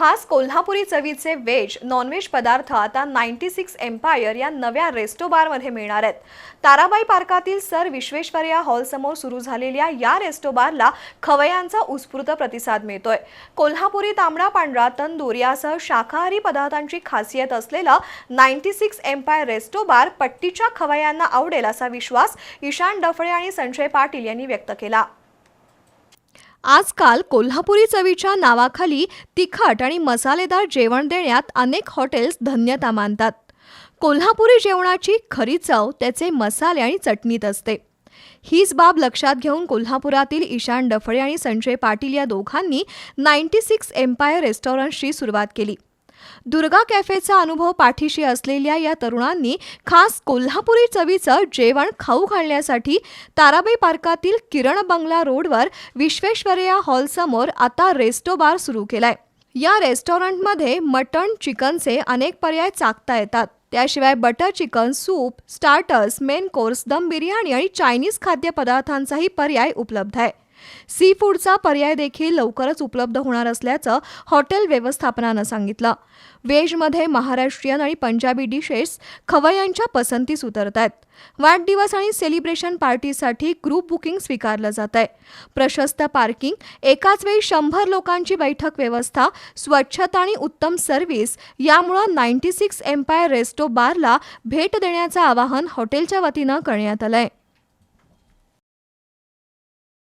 खास कोल्हापुरी चवीचे veg non veg पदार्थ आता नाईन्टी सिक्स एम्पायर या नव्या रेस्टो बारमध्ये मिळणार आहेत. ताराबाई पार्कातील सर विश्वेश्वरया हॉलसमोर सुरू झालेल्या या रेस्टो बारला खवयांचा उत्स्फूर्त प्रतिसाद मिळतोय. कोल्हापुरी तांबडा पांढरा तंदूर यासह शाकाहारी पदार्थांची खासियत असलेलं ninety six Empire resto bar पट्टीच्या खवयांना आवडेल असा विश्वास ईशान डफळे आणि संजय पाटील यांनी व्यक्त केला. आजकाल कोल्हापुरी चवीच्या नावाखाली तिखट आणि मसालेदार जेवण देण्यात अनेक हॉटेल्स धन्यता मानतात. कोल्हापुरी जेवणाची खरी चव त्याचे मसाले आणि चटणीत असते. हीच बाब लक्षात घेऊन कोल्हापुरातील ईशान डफळे आणि संजय पाटील या दोघांनी नाईन्टी सिक्स एम्पायर रेस्टॉरंटशी सुरुवात केली. दुर्गा कॅफेचा अनुभव पाठीशी असलेल्या या तरुणांनी खास कोल्हापुरी चवीचं जेवण खाऊ घालण्यासाठी ताराबाई पार्कातील किरण बंगला रोडवर विश्वेश्वरया हॉलसमोर आता रेस्टो बार सुरू केलाय. या रेस्टॉरंटमध्ये मटण चिकनचे अनेक पर्याय चाकता येतात. त्याशिवाय butter chicken soup starters main course dum biryani आणि चायनीज खाद्यपदार्थांचाही पर्याय उपलब्ध आहे. सी फूडचा पर्याय देखील लवकरच उपलब्ध होणार असल्याचं हॉटेल व्यवस्थापनानं सांगितलं. वेजमध्ये महाराष्ट्रीयन आणि पंजाबी डिशेस खवय्यांच्या पसंतीस उतरत आहेत वाढदिवस आणि सेलिब्रेशन पार्टीसाठी ग्रुप बुकिंग स्वीकारलं जात आहे प्रशस्त पार्किंग एकाच वेळी शंभर लोकांची बैठक व्यवस्था स्वच्छता आणि उत्तम सर्व्हिस यामुळं नाईन्टी सिक्स एम्पायर रेस्टो बारला भेट देण्याचं आवाहन हॉटेलच्या वतीनं करण्यात आलंय.